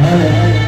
Vale.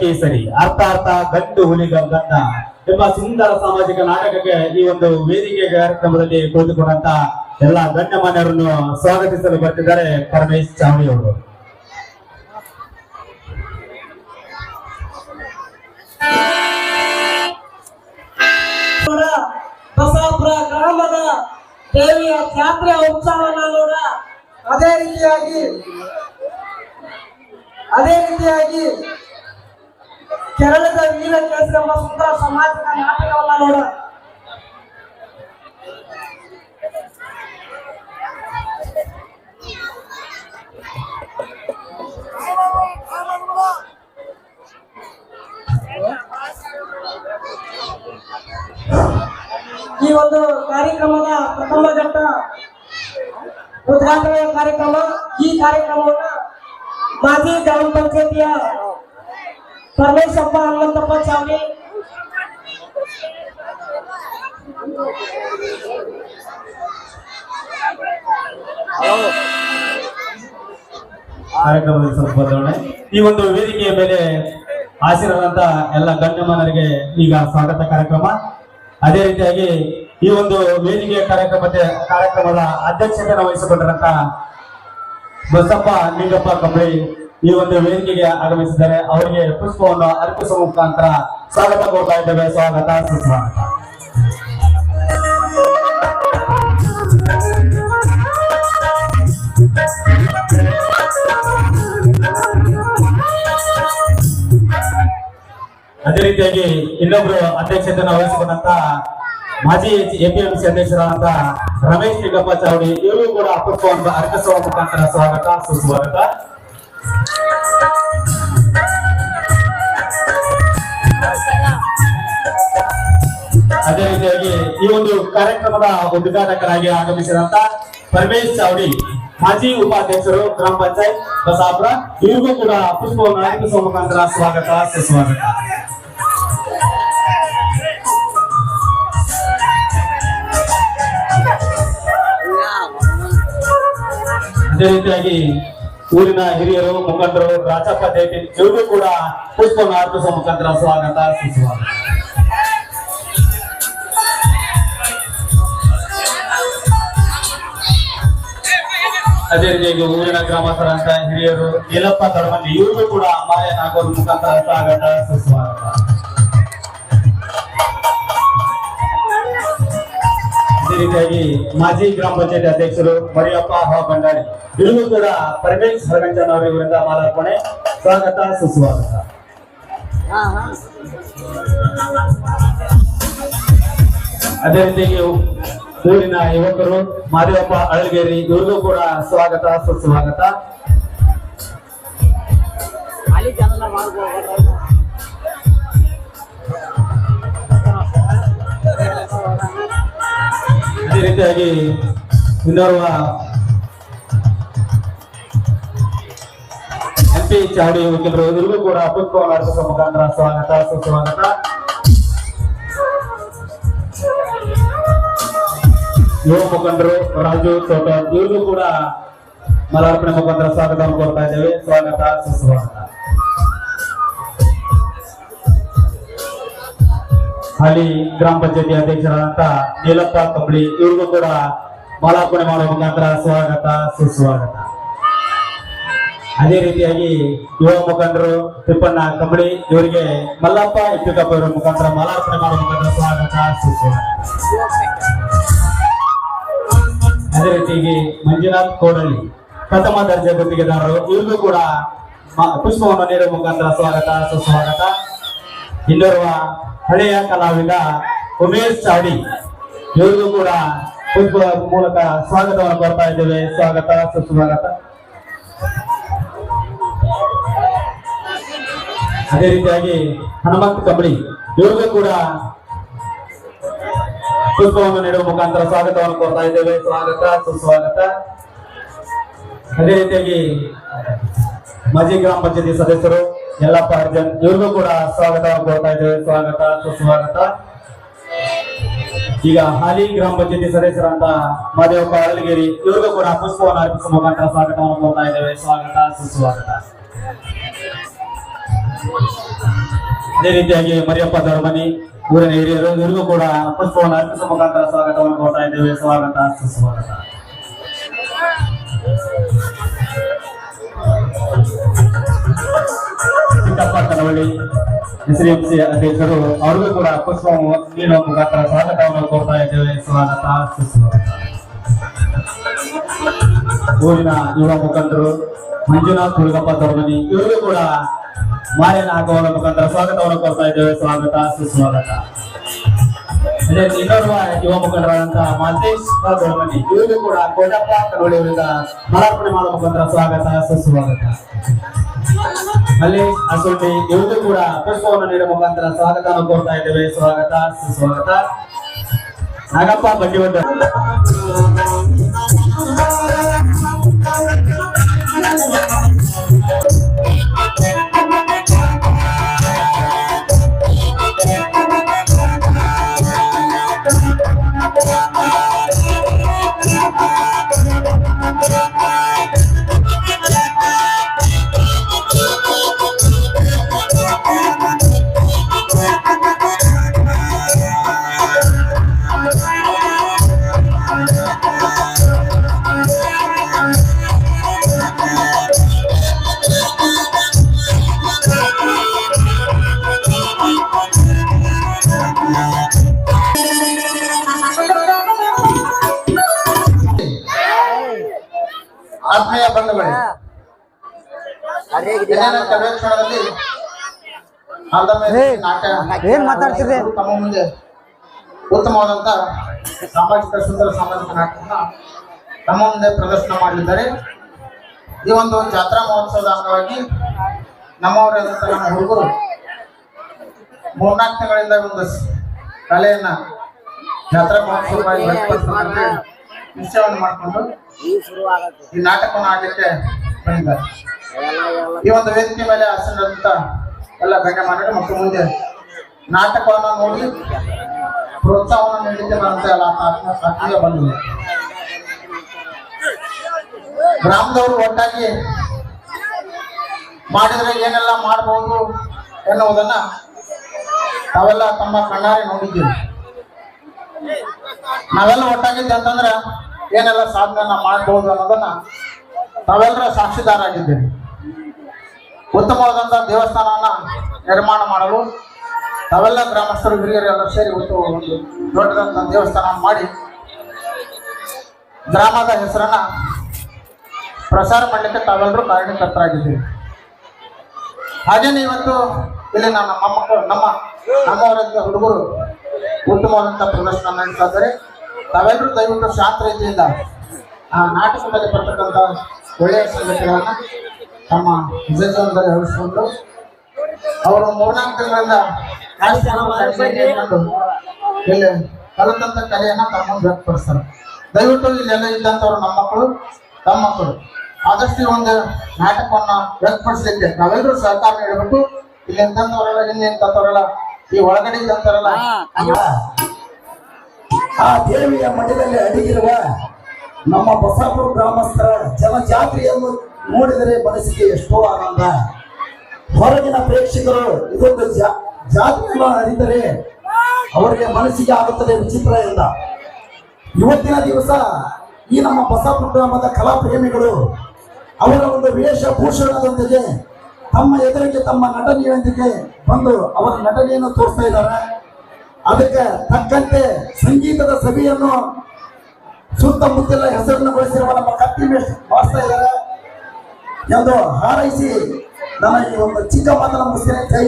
ಕೇಸರಿ, ಅರ್ಥ ಅರ್ಥ, ಗಂಡು ಹುಲಿಗ ಗಂಡ. ಎಂಬ ಸುಂದರ ಸಾಮಾಜಿಕ ನಾಟಕಕ್ಕೆ ಈ ಒಂದು ವೇದಿಕೆ ಕಾರ್ಯಕ್ರಮದಲ್ಲಿ ಕುಳಿತುಕೊಂಡಂತ ಎಲ್ಲ ಗಣ್ಯಮಾನ್ಯರನ್ನು ಸ್ವಾಗತಿಸಲು ಬರ್ತಿದ್ದಾರೆ ಪರಮೇಶ್ ಚಾವಣಿ ಅವರು. ಗ್ರಾಮದ ದೇವಿಯ ಜಾತ್ರೆ ಉತ್ಸವವನ್ನು ನೋಡ. ಅದೇ ರೀತಿಯಾಗಿ ಅದೇ ರೀತಿಯಾಗಿ ಕೇರಳದ ವೀರ ಕೇಸರಿ ಎಂಬ ಸುಂದರ ಸಮಾಜದ ನಾಟಕವನ್ನ ನೋಡ ಈ ಒಂದು ಕಾರ್ಯಕ್ರಮದ ಪ್ರಥಮ ಘಟ್ಟ ಉದ್ಘಾಟನೆಯ ಕಾರ್ಯಕ್ರಮ. ಈ ಕಾರ್ಯಕ್ರಮವನ್ನ ಮಾಜಿ ಗ್ರಾಮ ಪಂಚಾಯತಿಯ ಪರಮೇಶಪ್ಪ ಅಲ್ಲಂತಪ್ಪ ಚಾವಣಿ ಕಾರ್ಯಕ್ರಮದಲ್ಲಿ ಸ್ವಲ್ಪ ಬದಲಾವಣೆ. ಈ ಒಂದು ವೇದಿಕೆಯ ಮೇಲೆ ಹಾಸಿರಂತ ಎಲ್ಲ ಗಣ್ಯಮಾನರಿಗೆ ಈಗ ಸ್ವಾಗತ ಕಾರ್ಯಕ್ರಮ. ಅದೇ ರೀತಿಯಾಗಿ ಈ ಒಂದು ವೇದಿಕೆಯ ಕಾರ್ಯಕ್ರಮದ ಕಾರ್ಯಕ್ರಮದ ಅಧ್ಯಕ್ಷತೆಯನ್ನು ವಹಿಸಿಕೊಂಡಿರಂತ ಬಸಪ್ಪ ನಿಂಗಪ್ಪ ಕಂಬಳಿ ಈ ಒಂದು ವೇದಿಕೆಗೆ ಆಗಮಿಸಿದ್ದಾರೆ ಅವರಿಗೆ ಪುಷ್ಪವನ್ನು ಅರ್ಪಿಸುವ ಮುಖಾಂತರ ಸ್ವಾಗತ ಕೊಡ್ತಾ ಇದ್ದೇವೆ. ಸ್ವಾಗತ, ಸುಸ್ವಾಗತ. ಅದೇ ರೀತಿಯಾಗಿ ಇನ್ನೊಬ್ರು ಅಧ್ಯಕ್ಷತೆಯನ್ನು ವಹಿಸಿಕೊಂಡಂತ ಮಾಜಿ ಎಪಿಎಂಸಿ ಅಧ್ಯಕ್ಷರಾದಂತ ರಮೇಶ್ ನಿಂಗಪ್ಪ ಚಾವಡಿ ಇವರು ಕೂಡ ಪುಷ್ಪವನ್ನು ಅರ್ಪಿಸುವ ಮುಖಾಂತರ ಸ್ವಾಗತ, ಸುಸ್ವಾಗತ. ಅದೇ ರೀತಿಯಾಗಿ ಈ ಒಂದು ಕಾರ್ಯಕ್ರಮದ ಉದ್ಘಾಟಕರಾಗಿ ಆಗಮಿಸಿದಂತ ಪರಮೇಶ್ ಚಾವಡಿ, ಮಾಜಿ ಉಪಾಧ್ಯಕ್ಷರು, ಗ್ರಾಮ ಪಂಚಾಯತ್, ಬಸಾಪುರ, ಇವರಿಗೂ ಕೂಡ ಪುಷ್ಪವನ್ನು ಅರ್ಪಿಸುವ ಮುಖಾಂತರ ಸ್ವಾಗತ, ಸುಸ್ವಾಗತ. ಅದೇ ರೀತಿಯಾಗಿ ಊರಿನ ಹಿರಿಯರು, ಮುಖಂಡರು ರಾಜಪ್ಪ ದೇವಿ ಇವ್ರಿಗೂ ಕೂಡ ಪುಷ್ಪವನ್ನು ಅರ್ಪಿಸುವ ಮುಖಾಂತರ ಸ್ವಾಗತ, ಸುಸ್ವಾಗತ. ಅದೇ ರೀತಿಯಾಗಿ ಊರಿನ ಗ್ರಾಮಸ್ಥರಂತ ಹಿರಿಯರು, ಯಲ್ಲಪ್ಪ ತಡಮಲ್ಲಿ ಇವ್ರಿಗೂ ಕೂಡ ಮಾಯ ನಾಗೋದು ಮುಖಾಂತರ ಸ್ವಾಗತ, ಸುಸ್ವಾಗತ. ರೀತಿಯಾಗಿ ಮಾಜಿ ಗ್ರಾಮ ಪಂಚಾಯತ್ ಅಧ್ಯಕ್ಷರು ಮರಿಯಪ್ಪ ಹಾ ಭಂಡಾರಿ ಇವ್ರಿಗೂ ಕೂಡ ಪರಮೇಶ್ ಹರಗಂಜನ್ ಅವರ ಇವರಿಂದ ಮಾಲಾರ್ಪಣೆ. ಸ್ವಾಗತ, ಸುಸ್ವಾಗತ. ಅದೇ ರೀತಿಯಾಗಿ ಊರಿನ ಯುವಕರು, ಮಾದೇವಪ್ಪ ಅಳಗೇರಿ, ಇವ್ರಿಗೂ ಕೂಡ ಸ್ವಾಗತ, ಸುಸ್ವಾಗತ. ಅದೇ ರೀತಿಯಾಗಿ ಇನ್ನೋರ್ವ ಎಂ ಪಿ ಚಾವಡಿ ವಕೀಲರು ಇವ್ರಿಗೂ ಕೂಡ ಪುಷ್ಪವನ್ನು ಅರ್ಪಿಸುವ ಮುಖಾಂತರ ಸ್ವಾಗತ, ಸುಸ್ವಾಗತ. ಯುವ ಮುಖಂಡರು, ರಾಜು, ತೋಟ, ಇವ್ರಿಗೂ ಕೂಡ ಮಲಾರ್ಪಣೆ ಮುಖಾಂತರ ಸ್ವಾಗತವನ್ನು ಕೋರ್ತಾ ಇದ್ದೇವೆ. ಸ್ವಾಗತ, ಸುಸ್ವಾಗತ. ಹಾಲಿ ಗ್ರಾಮ ಪಂಚಾಯತಿ ಅಧ್ಯಕ್ಷರಾದಂತ ನೀಲಪ್ಪ ಕಂಬಳಿ, ಇವ್ರಿಗೂ ಕೂಡ ಮಾಲಾರ್ಪಣೆ ಮಾಡುವ ಮುಖಾಂತರ ಸ್ವಾಗತ ಸುಸ್ವಾಗತ. ಅದೇ ರೀತಿಯಾಗಿ ಯುವ ಮುಖಂಡರು ತಿಪ್ಪಣ್ಣ ಕಂಬಳಿ, ಇವರಿಗೆ ಮಲ್ಲಪ್ಪ ಇಟ್ಟಿಕಪ್ಪ ಇವರ ಮುಖಾಂತರ ಮಾಲಾರ್ಪಣೆ ಮಾಡುವ ಮುಖಾಂತರ ಸ್ವಾಗತ ಸುಸ್ವಾಗತ. ಅದೇ ರೀತಿಯಾಗಿ ಮಂಜುನಾಥ್ ಕೋಡಳ್ಳಿ, ಪ್ರಥಮ ದರ್ಜೆ ಗುತ್ತಿಗೆದಾರರು, ಇವ್ರಿಗೂ ಕೂಡ ಪುಷ್ಪವನ್ನು ನೀಡುವ ಮುಖಾಂತರ ಸ್ವಾಗತ ಸುಸ್ವಾಗತ. ಇಲ್ಲಿರುವ ಹಳೆಯ ಕಲಾವಿದ ಉಮೇಶ್ ಚಾಡಿ ಇವರಿಗೂ ಕೂಡ ಪುಷ್ಪ ಮೂಲಕ ಸ್ವಾಗತವನ್ನು ಕೊಡ್ತಾ ಇದ್ದೇವೆ. ಸ್ವಾಗತ, ಸುಸ್ವಾಗತ. ಅದೇ ರೀತಿಯಾಗಿ ಹನುಮಂತ ಕಂಬಳಿ, ಇವ್ರಿಗೂ ಕೂಡ ಪುಷ್ಪವನ್ನು ನೀಡುವ ಮುಖಾಂತರ ಸ್ವಾಗತವನ್ನು ಕೊಡ್ತಾ ಇದ್ದೇವೆ. ಸ್ವಾಗತ, ಸುಸ್ವಾಗತ. ಅದೇ ರೀತಿಯಾಗಿ ಮಾಜಿ ಗ್ರಾಮ ಪಂಚಾಯತಿ ಸದಸ್ಯರು ಯಲ್ಲಪ್ಪ ಅರ್ಜನ್ ಇವ್ರಿಗೂ ಕೂಡ ಸ್ವಾಗತವನ್ನು ಕೊಡ್ತಾ ಇದ್ದೇವೆ. ಸ್ವಾಗತ, ಸುಸ್ವಾಗತ. ಈಗ ಹಾಲಿ ಗ್ರಾಮ ಪಂಚಾಯತಿ ಸದಸ್ಯರಂತ ಮಾದೇವಪ್ಪ ಅಳಗಿರಿ ಇವ್ರಿಗೂ ಕೂಡ ಪುಷ್ಪವನ್ನು ಅರ್ಪಿಸುವ ಮುಖಾಂತರ ಸ್ವಾಗತವನ್ನು ಕೊಡ್ತಾ ಇದ್ದೇವೆ. ಸ್ವಾಗತ, ಸುಸ್ವಾಗತ. ಅದೇ ರೀತಿಯಾಗಿ ಮರಿಯಪ್ಪ ಧರ್ಮನಿ ಊರಿನ ಹಿರಿಯರು, ಇವ್ರಿಗೂ ಕೂಡ ಪುಷ್ಪವನ್ನು ಅರ್ಪಿಸುವ ಮುಖಾಂತರ ಸ್ವಾಗತವನ್ನು ಕೊಡ್ತಾ ಇದ್ದೇವೆ. ಸ್ವಾಗತ, ಸುಸ್ವಾಗತ. ಚಿಕ್ಕಪ್ಪ ಕನವಳ್ಳಿ ಎಸ್ಡಿಎಂಸಿ ಅಧ್ಯಕ್ಷರು, ಅವ್ರಿಗೂ ಕೂಡ ಪುಷ್ಪವನ್ನು ನೀಡುವ ಮುಖಾಂತರ ಸ್ವಾಗತವನ್ನು ಕೊಡ್ತಾ ಇದ್ದೇವೆ ಸ್ವಾಗತ ಸುಸ್ವಾಗತ ಊರಿನ ಯುವ ಮುಖಂಡರು, ಮಂಜುನಾಥ್ ಹುಡುಗಪ್ಪ ಧರ್ಮನಿ ಇವರಿಗೂ ಕೂಡ ಮಾಲಿನ ಹಾಕುವ ಮುಖಾಂತರ ಸ್ವಾಗತವನ್ನು ಕೊಡ್ತಾ ಇದ್ದೇವೆ. ಸ್ವಾಗತ, ಸುಸ್ವಾಗತ. ಅದೇ ಇನ್ನೋರ್ವ ಯುವ ಮುಖಂಡರಾದಂತಹ ಮಾಲ್ತೇಶ್ ಧರ್ಮನಿ ಇವರಿಗೂ ಕೂಡ ಕೋಟಪ್ಪ ಕನವಳ್ಳಿ ಅವರಿಂದ ಮಾಲಾರ್ಪಣೆ ಮಾಡುವ ಮುಖಾಂತರ ಸ್ವಾಗತ, ಸುಸ್ವಾಗತ. ಅಲ್ಲಿ ಅಸೋಟಿ ಇವತ್ತು ಕೂಡ ಪುಷ್ಪವನ್ನು ನೀಡುವ ಮುಖಾಂತರ ಸ್ವಾಗತವನ್ನು ಕೋರ್ತಾ ಇದ್ದೇವೆ. ಸ್ವಾಗತ ಸುಸ್ವಾಗತ. ನಾಗಪ್ಪ ಬಂಡಿವಡ್ಡ ಏನ್ ಮಾತಾಡ್ತಿರ್ರಿ? ತಮ್ಮ ಮುಂದೆ ಉತ್ತಮವಾದಂತ ಸಾಮಾಜಿಕ ಸುಂದರ ಸಾಮಾಜಿಕ ನಾಟಕನ ತಮ್ಮ ಮುಂದೆ ಪ್ರದರ್ಶನ ಮಾಡಲಿದ್ದಾರೆ ಈ ಒಂದು ಜಾತ್ರಾ ಮಹೋತ್ಸವದ ಅಂಗವಾಗಿ ನಮ್ಮವರ ನಮ್ಮ ಹುಡುಗರು ಮೂರ್ನಾಲ್ಕು ತಿಂಗಳಿಂದ ಒಂದು ಕಲೆಯನ್ನ ಜಾತ್ರಾ ಮಹೋತ್ಸವವಾಗಿ ವ್ಯಕ್ತಪಡಿಸಬೇಕಂತ ನಿಶ್ಚಯವನ್ನು ಮಾಡಿಕೊಂಡು ಈ ನಾಟಕವನ್ನು ಆಡಲಿಕ್ಕೆ ಬಂದಿದ್ದಾರೆ ಈ ಒಂದು ವೇದಿಕೆ ಮೇಲೆ ಆಸನದಂತ ಎಲ್ಲ ಗಣ್ಯಮಾನ್ಯರು ಮತ್ತು ಮುಂದೆ ನಾಟಕವನ್ನು ನೋಡಿ ಪ್ರೋತ್ಸಾಹವನ್ನು ನೀಡಿದ್ದೆ ಬರುವಂತ ಎಲ್ಲ ಆತ್ಮ- ಆತ್ಮೀಯ ಬಂದು. ಗ್ರಾಮದವರು ಒಟ್ಟಾಗಿ ಮಾಡಿದ್ರೆ ಏನೆಲ್ಲ ಮಾಡಬಹುದು ಎನ್ನುವುದನ್ನ ತಾವೆಲ್ಲ ತಮ್ಮ ಕಣ್ಣಾರೆ ನೋಡಿದ್ದೀವಿ ನಾವೆಲ್ಲ ಒಟ್ಟಾಗಿದ್ದೆ ಅಂತಂದ್ರೆ ಏನೆಲ್ಲ ಸಾಧನೆ ಮಾಡಬಹುದು ಅನ್ನೋದನ್ನ ತಾವೆಲ್ಲರ ಸಾಕ್ಷಿದಾರಾಗಿದ್ದೇವೆ ಉತ್ತಮವಾದಂತ ದೇವಸ್ಥಾನವನ್ನ ನಿರ್ಮಾಣ ಮಾಡಲು ತಾವೆಲ್ಲ ಗ್ರಾಮಸ್ಥರು ಹಿರಿಯರೆಲ್ಲ ಸೇರಿ ಒಂದು ಒಂದು ದೇವಸ್ಥಾನ ಮಾಡಿ ಗ್ರಾಮದ ಹೆಸರನ್ನ ಪ್ರಸಾರ ಮಾಡಲಿಕ್ಕೆ ತಾವೆಲ್ಲರೂ ಕಾರಣಕರ್ತರಾಗಿದ್ದೀವಿ ಹಾಗೇನೆ ಇವತ್ತು ಇಲ್ಲಿ ನನ್ನ ಮೊಮ್ಮಕ್ಕಳು ನಮ್ಮ ನಮ್ಮವರಂತ ಹುಡುಗರು ಉತ್ತಮವಾದಂಥ ಪ್ರದರ್ಶನ ಇದ್ದಾರೆ. ತಾವೆಲ್ಲರೂ ದಯವಿಟ್ಟು ಶಾಂತ ರೀತಿಯಿಂದ ಆ ನಾಟಕದಲ್ಲಿ ಬರ್ತಕ್ಕಂಥ ಒಳ್ಳೆಯ ಸಂಗತಿಗಳನ್ನ ತಮ್ಮ ವಿಜಯದಲ್ಲಿ ಹರಿಸಿಕೊಂಡು ಅವರು ಮೂರ್ನಾಲ್ಕು ತಿಂಗಳಿಂದ ಇಲ್ಲಿ ಕಲಿತಂತ ಕಲೆಯನ್ನ ತಮ್ಮ ವ್ಯಕ್ತಪಡಿಸ್ತಾರೆ. ದಯವಿಟ್ಟು ಇಲ್ಲೆಲ್ಲ ಇದ್ದಂಥವ್ರು ನಮ್ಮ ಮಕ್ಕಳು ತಮ್ಮ ಮಕ್ಕಳು. ಆದಷ್ಟು ಒಂದು ನಾಟಕವನ್ನ ವ್ಯಕ್ತಪಡಿಸಲಿಕ್ಕೆ ನಾವೆಲ್ಲರೂ ಸಹಕಾರ ನೀಡಬೇಕು. ಇಲ್ಲಿ ಎಂತವರೆಲ್ಲ ಇಲ್ಲಿ ಎಂತವರೆಲ್ಲ ಈ ಒಳಗಡೆ ಇದ್ದಂಥವರೆಲ್ಲ. ಆ ದೇವಿಯ ಮಠದಲ್ಲಿ ಅಡಗಿರುವ ನಮ್ಮ ಬಸಾಪುರ ಗ್ರಾಮಸ್ಥರ ಜನಜಾತ್ರೆಯನ್ನು ನೋಡಿದರೆ ಮನಸ್ಸಿಗೆ ಎಷ್ಟೋ ಆನಂದ. ಹೊರಗಿನ ಪ್ರೇಕ್ಷಕರು ಇದೊಂದು ಜಾ- ಜಾತ್ರೆಯನ್ನು ಅರಿತರೆ, ಅವರಿಗೆ ಮನಸ್ಸಿಗೆ ಆಗುತ್ತದೆ ವಿಚಿತ್ರ ಎಂದ. ಇವತ್ತಿನ ದಿವಸ ಈ ನಮ್ಮ ಗ್ರಾಮದ ಕಲಾ ಪ್ರೇಮಿಗಳು ಅವರ ಒಂದು ವೇಷಭೂಷಣದೊಂದಿಗೆ ತಮ್ಮ ಎದುರಿಗೆ ತಮ್ಮ ನಟನೆಯೊಂದಿಗೆ ಬಂದು ಅವರ ನಟನೆಯನ್ನು ತೋರಿಸ್ತಾ ಇದ್ದಾರೆ. ಅದಕ್ಕೆ ತಕ್ಕಂತೆ ಸಂಗೀತದ ಸಭೆಯನ್ನು ಸುತ್ತಮುತ್ತಲ ಹೆಸರನ್ನು ಬಳಸಿರುವ ನಮ್ಮ ಕತ್ತಿ ಮಾಡಿಸ್ತಾ ಇದ್ದಾರೆ. ಎಂದು ಹಾರೈಸಿ ನನ್ನ ಈ ಒಂದು ಚಿಕ್ಕ ಮಾತನ್ನು ಮುಗಿಸ್ತೇನೆ ಜೈ.